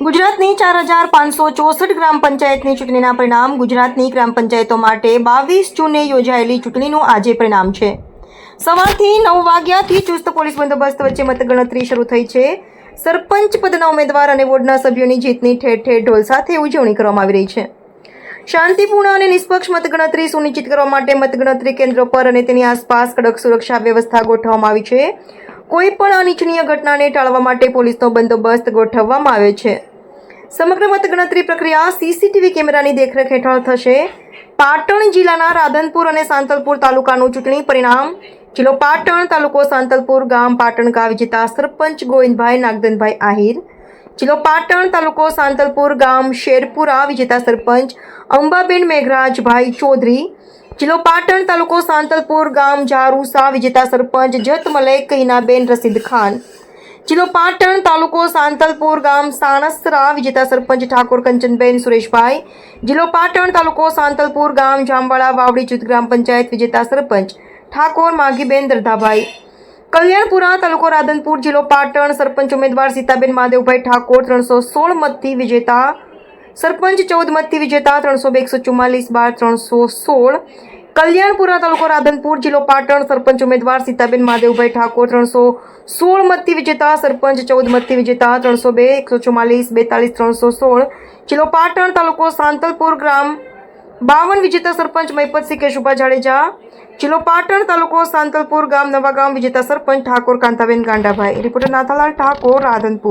ગુજરાતની ચાર હજાર પાંચસો ચોસઠ ગ્રામ પંચાયતની ચૂંટણીના પરિણામ ગુજરાતની ગ્રામ પંચાયતો માટે બાવીસ જૂને યોજાયેલી ચૂંટણીનું આજે પરિણામ છે. સવારથી નવ વાગ્યાથી ચુસ્ત પોલીસ બંદોબસ્ત વચ્ચે મતગણતરી શરૂ થઈ છે. સરપંચ પદના ઉમેદવાર અને વોર્ડના સભ્યોની જીતની ઠેર ઠેર ઢોલ સાથે ઉજવણી કરવામાં આવી રહી છે. શાંતિપૂર્ણ અને નિષ્પક્ષ મતગણતરી સુનિશ્ચિત કરવા માટે મતગણતરી કેન્દ્રો પર અને તેની આસપાસ કડક સુરક્ષા વ્યવસ્થા ગોઠવવામાં આવી છે. કોઈ પણ અનિચ્છનીય ઘટનાને ટાળવા માટે પોલીસનો બંદોબસ્ત ગોઠવવામાં આવ્યો છે. સમગ્ર મતગણતરી પ્રક્રિયા સીસીટીવી કેમેરાની દેખરેખ હેઠળ થશે. પાટણ જિલ્લાના રાધનપુર અને સાંતલપુર તાલુકાનું ચૂંટણી પરિણામ. જિલ્લો પાટણ, તાલુકો સાંતલપુર, ગામ પાટણ, ગામ વિજેતા સરપંચ ગોવિંદભાઈ નાગદનભાઈ આહિર. જિલ્લો પાટણ, તાલુકો સાંતલપુર, ગામ શેરપુરા વિજેતા સરપંચ અંબાબેન મેઘરાજભાઈ ચૌધરી. જિલ્લો પાટણ તાલુકો સાંતલપુર ગામ જારુસા વિજેતા સરપંચ જત મલેક હિનાબેન રસીદ ખાન. જિલ્લો પાટણ તાલુકો સાંતલપુર ગામ સાણસરા વિજેતા સરપંચ ઠાકોર કંચનબેન સુરેશભાઈ. જિલ્લો પાટણ તાલુકો સાંતલપુર ગામ જામવાળા વાવડી જૂથ ગ્રામ પંચાયત વિજેતા સરપંચ ઠાકોર માઘીબેન દરધાભાઈ. કલ્યાણપુરા તાલુકો રાધનપુર જિલ્લો પાટણ સરપંચ ઉમેદવાર સીતાબેન મહાદેવભાઈ ઠાકોર ત્રણસો સોળ મતથી વિજેતા સરપંચ ચૌદ મતથી વિજેતા ત્રણસો બે, એકસો ચુમ્માલીસ બાર, ત્રણસો સોળ. કલ્યાણપુરા તાલુકો રાધનપુર જિલ્લો પાટણ, સરપંચ ઉમેદવાર સીતાબેન મહાદેવભાઈ ઠાકોર ત્રણસો સોળ મતથી વિજેતા, સરપંચ ચૌદ મતથી વિજેતા ત્રણસો બે, એકસો ચુમ્માલીસ, બેતાલીસ, ત્રણસો સોળ. જિલ્લો પાટણ તાલુકો સાંતલપુર ગ્રામ, બાવન વિજેતા સરપંચ મહિપતસિંહ કેશુભા જાડેજા. જિલ્લો પાટણ તાલુકો સાંતલપુર ગામ નવા ગામ વિજેતા સરપંચ ઠાકોર કાંતાબેન ગાંડાભાઈ. રિપોર્ટર નાથાલાલ ઠાકોર, રાધનપુર.